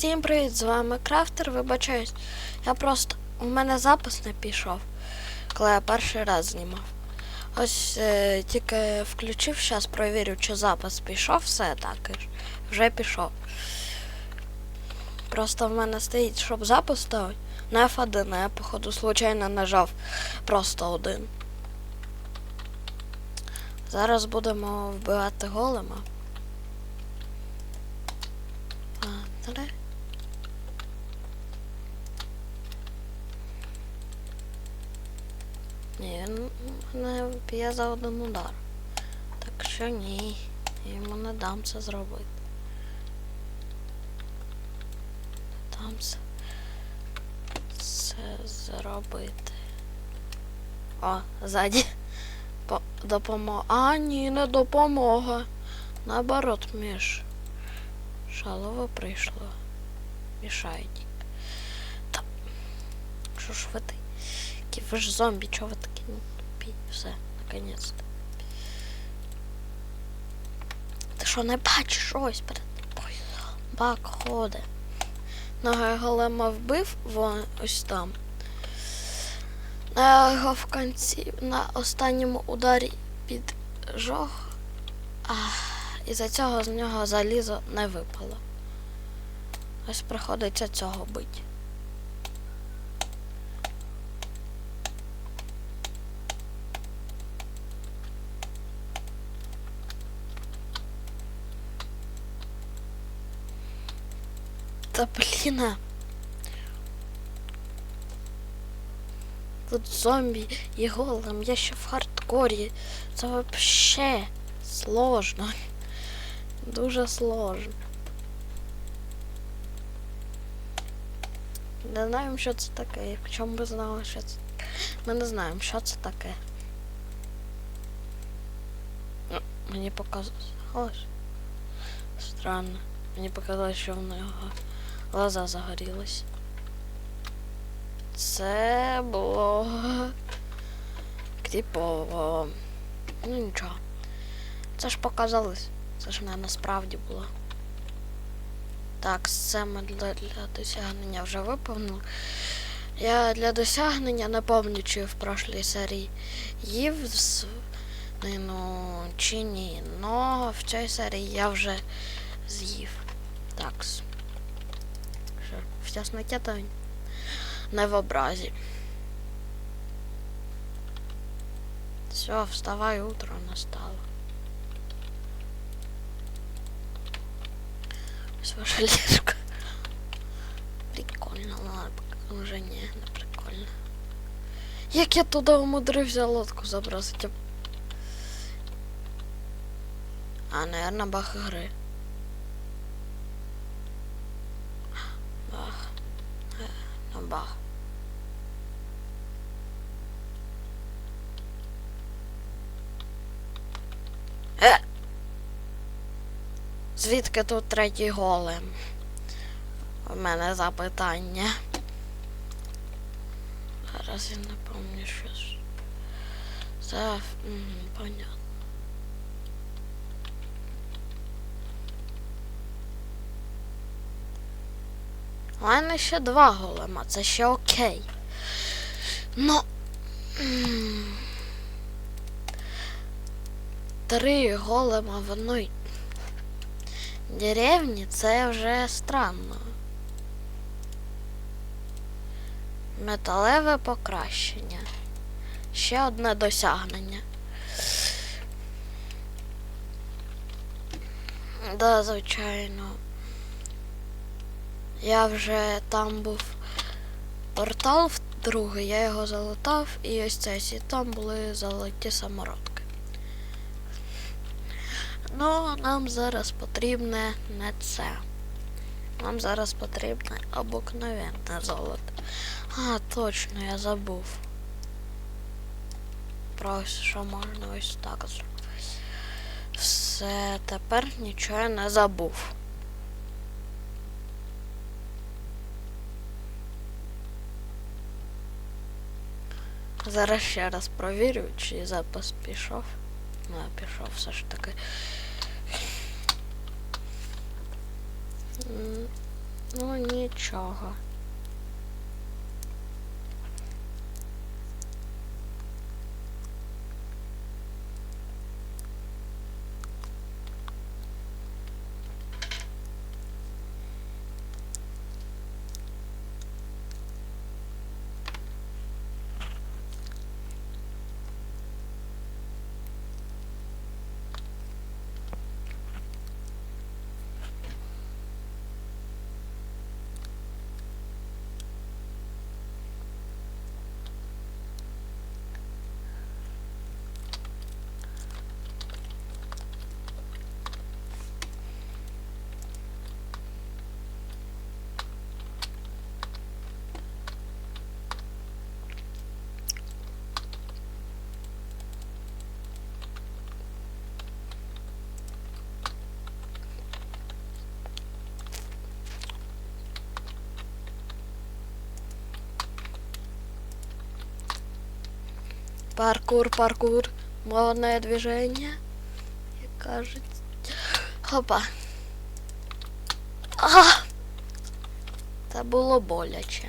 Всім привіт, з вами Крафтер, вибачаюсь. Я просто. У мене запис не пішов, коли я перший раз знімав. Ось е, тільки включив, зараз провірю, чи запис пішов, все так. і Вже пішов. Просто в мене стоїть, щоб запис ставити. На F1, а я, походу, случайно нажав просто один. Зараз будемо вбивати голема. А, три. Ні, він б'є за один удар. Так що ні, я йому не дам це зробити. Не дам це, це зробити. О, ззаді. Допомога. А, ні, не допомога. Наоборот, між. Шалово прийшло. Мішають. Та. Що ж ви ти? Ви ж зомбі, чого ви такі ну, тупі? Все, наконець-то. Ти що не бачиш ось перед тобою? Бак ходить. Нога голема вбив вон ось там. На його в кінці на останньому ударі піджог. А, і за цього з нього залізо не випало. Ось приходиться цього бить. Та блін. а. Тут зомбі і голем, я ще в хардкорі. Це вообще сложно. Дуже сложно. Не знаємо, що це таке. Б ми знали, що це. Ми не знаємо, що це таке. Ну, Мені показалось. Странно. Мені показалось, що в нього глаза загорілись. Це було типово. Ну нічого. Це ж показалось. Це ж не насправді було. Так, це ми для, для досягнення вже виповнили. Я для досягнення не пам'ятаю, чи в прошлій серії їв з чи ні. Но в цій серії я вже з'їв. Так. В тісноті то не в образі. Все, вставай, утро настало. Ось ваше ліжко. Прикольно, ладно, вже ні, не прикольно. Як я туди умудрився лодку забросити? А, наверное, бах гри. Бах. Е, ну, бах. Е! Звідки тут третій голем? У мене запитання. Зараз я не пам'ятаю щось. Це понятно. У мене ще два голема, це ще окей. Ну. Три голема в одній деревні це вже странно. Металеве покращення. Ще одне досягнення. Да, звичайно. Я вже там був портал в другий, я його залутав, і ось цей там були золоті самородки. Ну, нам зараз потрібне не це. Нам зараз потрібне обикновенне золото. А, точно, я забув. Про що можна ось так зробити. Все, тепер нічого не забув. Зараз ще раз провірю, чи запис пішов. Ну, пішов все ж таки. Ну нічого. Паркур, паркур. Модное движение. Як кажуть. Хопа. А! Це було боляче.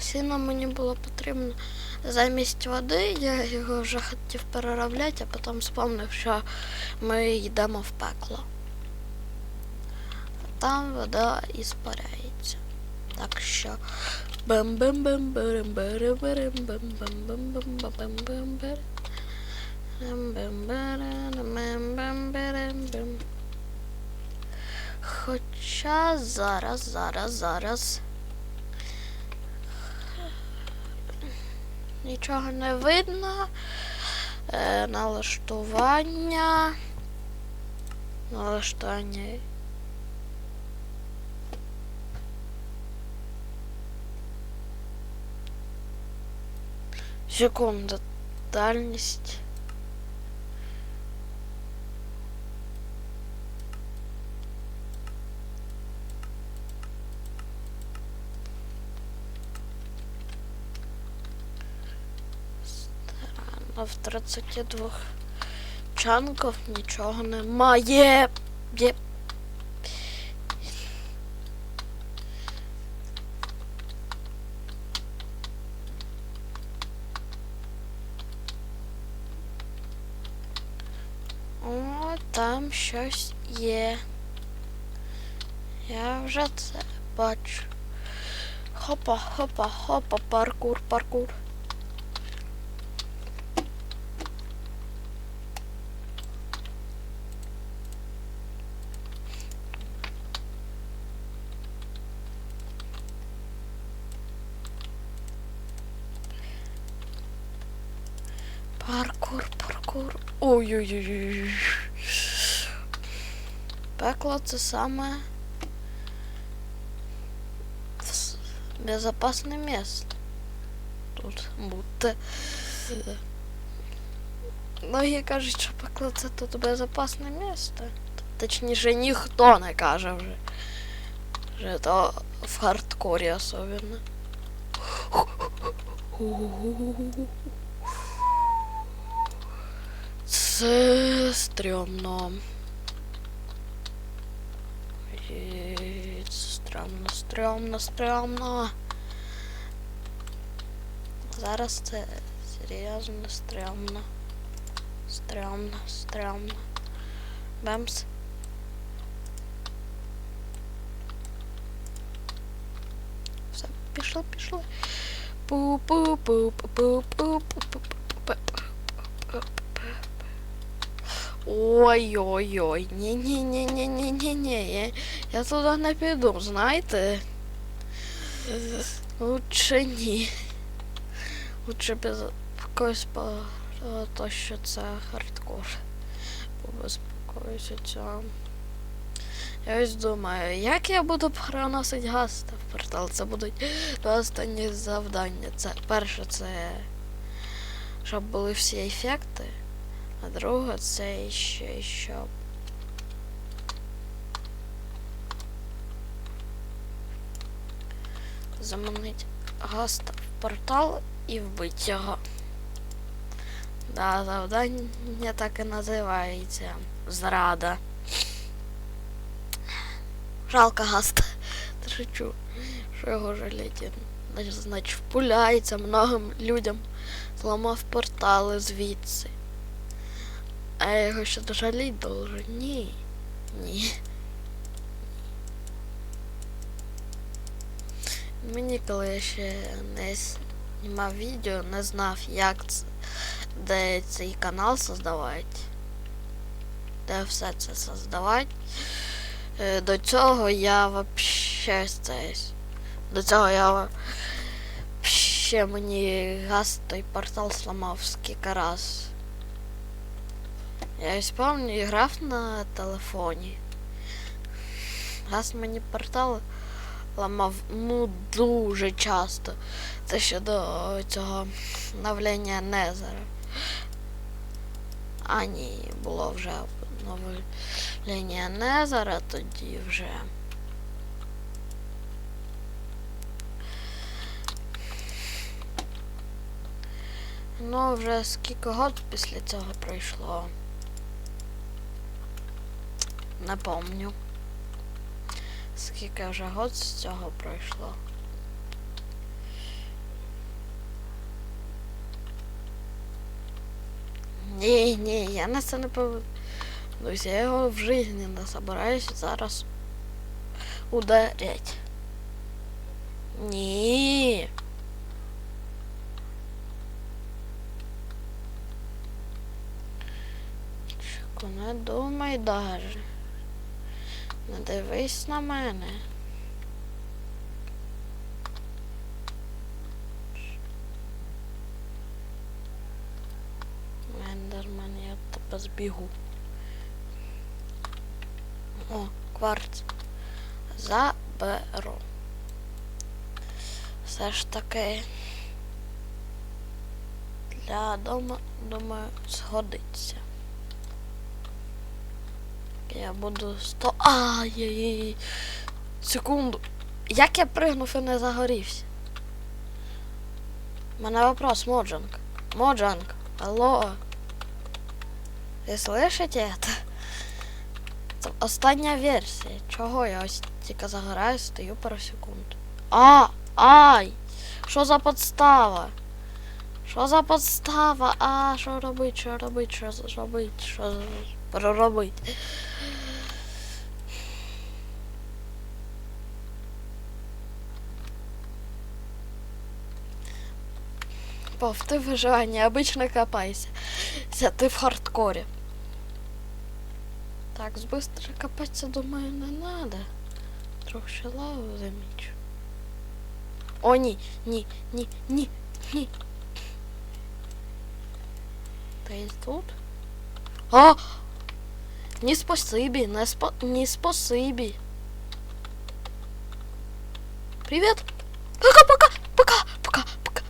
Сіно мені було потрібно замість води, я його вже хотів переробляти, а потім спомнив, що ми йдемо в пекло. Там вода і спаряється. Так що. бам бам бам бам бам бам бам бам бам бам Хоча зараз, зараз, зараз. Нічого не видно. Е, налаштування. Налаштування. Секунда. Дальність. В 32 чанків нічого немає. Є. О, там щось є. Я вже це бачу. Хопа, хопа, хопа, паркур. Паркур, Ой-ой-ой. Пекло це саме с- безопасне місце. Тут бути. Многі кажуть, що пекло це тут безопасне місце. Точніше, ніхто не каже вже. Вже то в хардкорі особливо. Це стрьомно. Є, Це Стрьомно, стрьомно, стрьомно. Зараз це серйозно стрьомно. Стрьомно, стрьомно. Бемс. Все, пішло, пішло. пу Ой-ой-ой, ні-ні-ні-ні-ні-ні-ні. Я, туди не піду, знаєте? Лучше ні. Лучше без якогось по то, що це хардкор. Побезпокоюся цього. Я ось думаю, як я буду проносити газ в портал? Це будуть два останні завдання. Це перше це щоб були всі ефекти. А друге це ще щоб. Заманить гаста в портал і вбити його. Да, завдання так і називається. Зрада. Жалко гаста. Та шучу, що його жаліти. Значить, впуляється многим людям. Зламав портали звідси. А я його ще дожаліть должен? Ні. Ні. Мені коли я ще не знімав відео, не знав, як це, де цей канал создавати. Де все це создавати. Е, До цього я вообще це. До цього я ще мені газ той портал сломав скільки раз. Я ось пам'ятаю, грав на телефоні. Газ мені портал ламав ну дуже часто. Це ще до цього новлення Незера. А ні, було вже новлення Незера, тоді вже. Ну, вже скільки год після цього пройшло. Не помню. Скільки вже год з цього пройшло. Ні, ні, я на це не поведусь. Я його в житті не собираюсь зараз ударять. Ні. Чеку, не думай даже. Не дивись на мене. Вендермен, я тебе збігу. О, кварц. Заберу. Все ж таки для дома, думаю, згодиться. Я буду сто. Ай-яй-яй. Секунду. Як я пригнув і не загорівся? У мене вопрос, Моджанг. Моджанг, алло. Ви слышите это? Це остання версія. Чого я ось тільки загораю, стою пару секунд. А! Ай! Що за подстава? Що за подстава? А, що робить, що робить, що робить, що робить? Пов, ты выживание, обычно копайся. Ся, ты в хардкоре. Так, быстро копаться, думаю, не надо. Трохи лаву замічу. О, ні, ні, ні, ні, ні. Ти тут? А! Не спасибі, не спа... Не спасибі. Привет. Пока-пока, пока, пока, пока,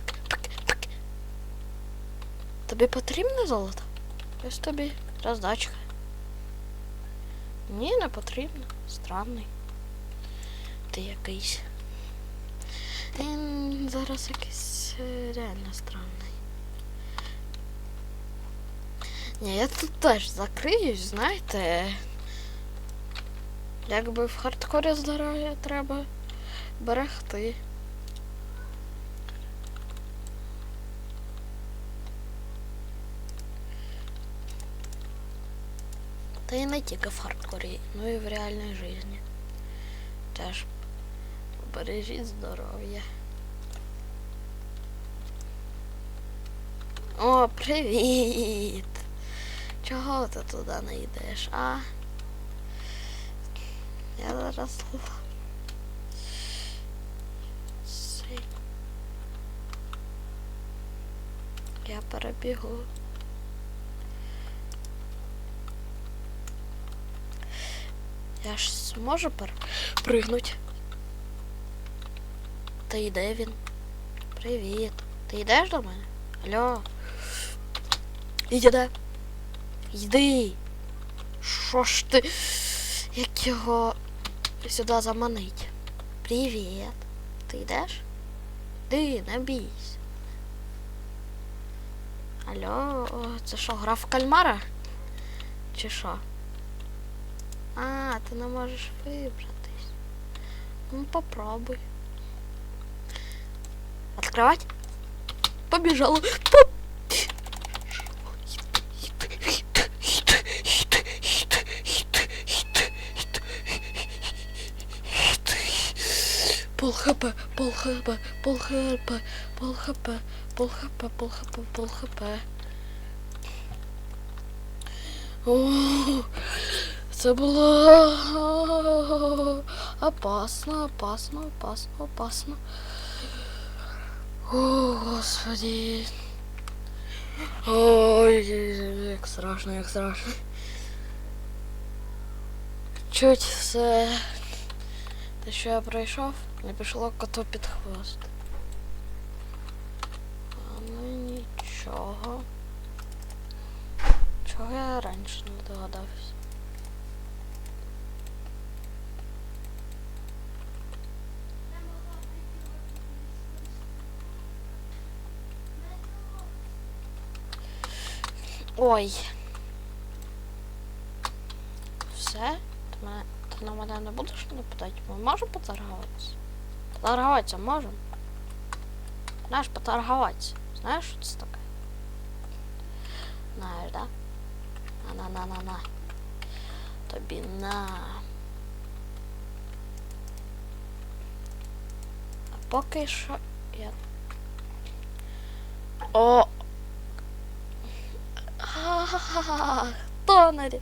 пока, пока, пока. Тобі потрібне золото? Ось тобі роздачка. Ні, не потрібно. Странний. Ти якийсь. Він зараз якийсь е, реально странний. Ні, я тут теж закриюсь, знаєте. Якби в хардкорі здоров'я треба берегти. Та і не тільки в хардкорі, ну і в реальній житті. Теж бережіть здоров'я. О, привіт! Чого ти туди не йдеш, а? Я зараз. Я перебігу. Я ж зможу перепригнути. Та йде він. Привіт. Ти йдеш до мене? Алло. Іди. Йди. Що ж ти? Як його сюди заманить? Привіт. Ти йдеш? Ти, не бійся. Алло, це що, гра в кальмара? Чи що? А, ти не можеш вибратись. Ну, попробуй. Открывать? Побежала. Поп- Пол хп, пол хп, пол хп, пол хп, пол хп, пол хп, пол хп. О, це було опасно, опасно, опасно, опасно. О, господи. Ой, як страшно, як страшно. Чуть все. Те, що я пройшов, не пішло коту під хвост. А, ну нічого. Чого я раніше не догадався? Ой. Все? Мене, ти на мене не будеш нападати? Ми можемо поторгуватися? Поторгуватися можемо? Знаєш, поторгуватися. Знаєш, що це таке? Знаєш, да? На-на-на-на-на. Тобі на. А поки що я. О! Ха-ха-ха! Хто нарі?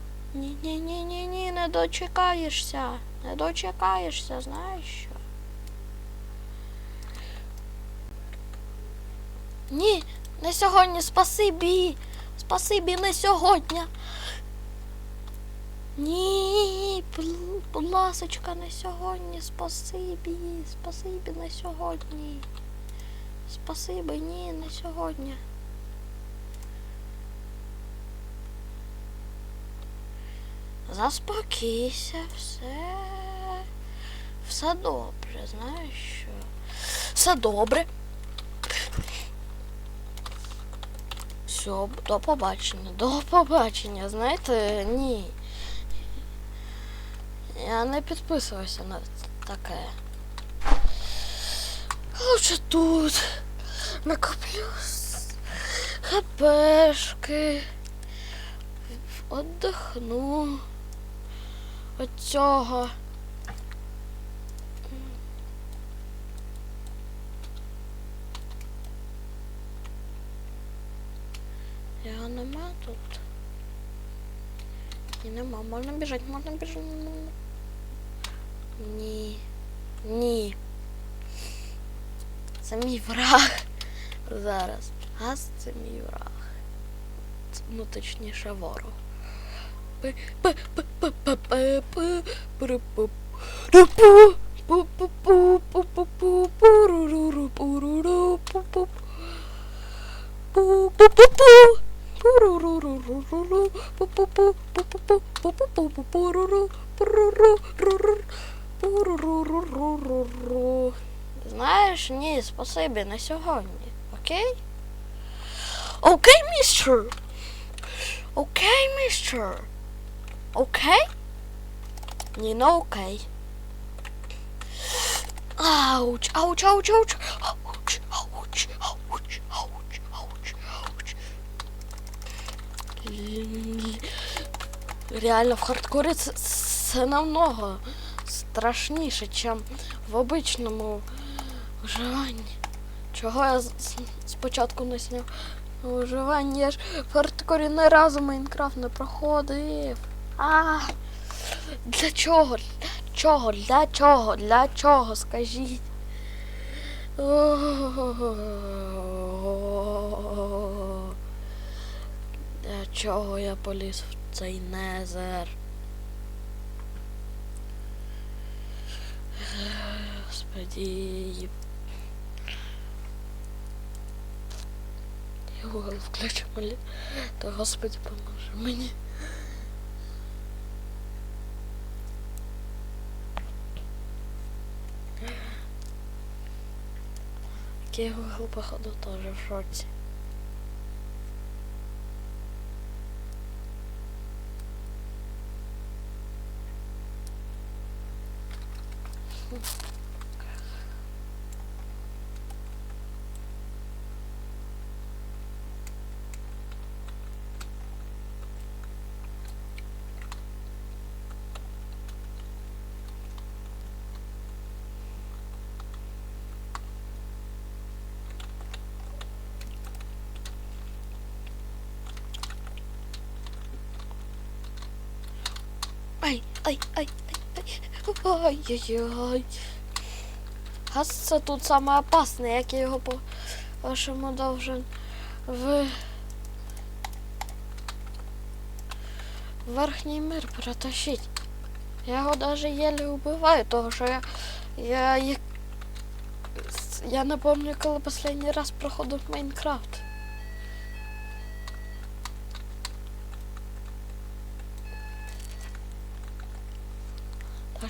ні, ні, не дочекаєшся. Не дочекаєшся, знаєш що? Ні, не сьогодні, спасибі. Спасибі, не сьогодні. Ні, будь ласочка, не сьогодні, спасибі, спасибі, не сьогодні. Спасибі, ні, не сьогодні. Заспокійся, все. Все добре, знаєш що? Все добре. Все, до побачення, до побачення, знаєте, ні. Я не підписувався на таке. Лучше тут накоплю хпшки. Отдихну від цього. Його нема тут. Ні, нема. Можна біжати, можна біжати. Ні. Ні. Це мій враг. Зараз. Газ це мій враг. Ну точніше ворог. Знаєш, ні, спасибі, на сьогодні. Окей? Окей, містер. Окей, містер. Окей? Ні, не окей. Ауч, ауч, ауч, ауч. Ауч, ауч, ауч, ауч, ауч, ауч. Реально, в хардкорі це, це намного страшніше, ніж в обичному вживанні. Чого я спочатку не сняв виживання? Я ж в хардкорі не разу Майнкрафт не проходив. А для чого? Для чого? Для чого? Для чого? Скажіть. Для чого я поліз в цей незер? Господи. Я Google включу Господи поможе мені. Який Google, походу, теж в шоці. Ай, ай, ай, ай, ай, ай-яй-яй. Це тут саме опасне, як я його по вашому должен в верхній мир перетащить. Я його даже еле убиваю, того що я. Я як. Я не пам'ятаю, коли останній раз проходив Майнкрафт.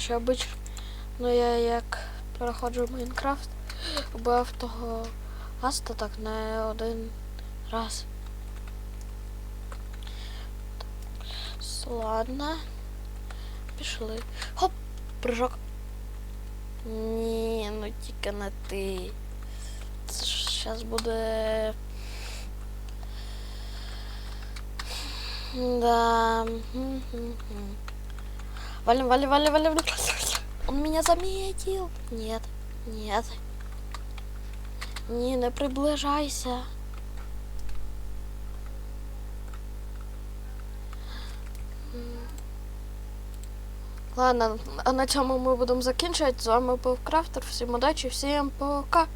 А що обично, ну я як проходжу Майнкрафт, вбив того гаста так не один раз. С- Ладно. Пішли. Хоп! Прыжок. Ні, ну тільки не ти. Це ж зараз буде. Да. Валим, валим, валим, валим. Он меня заметил. Нет, нет. Не, не приближайся. Ладно, а на цьому ми будемо закінчувати. З вами був Крафтер. Всім удачі, всім пока.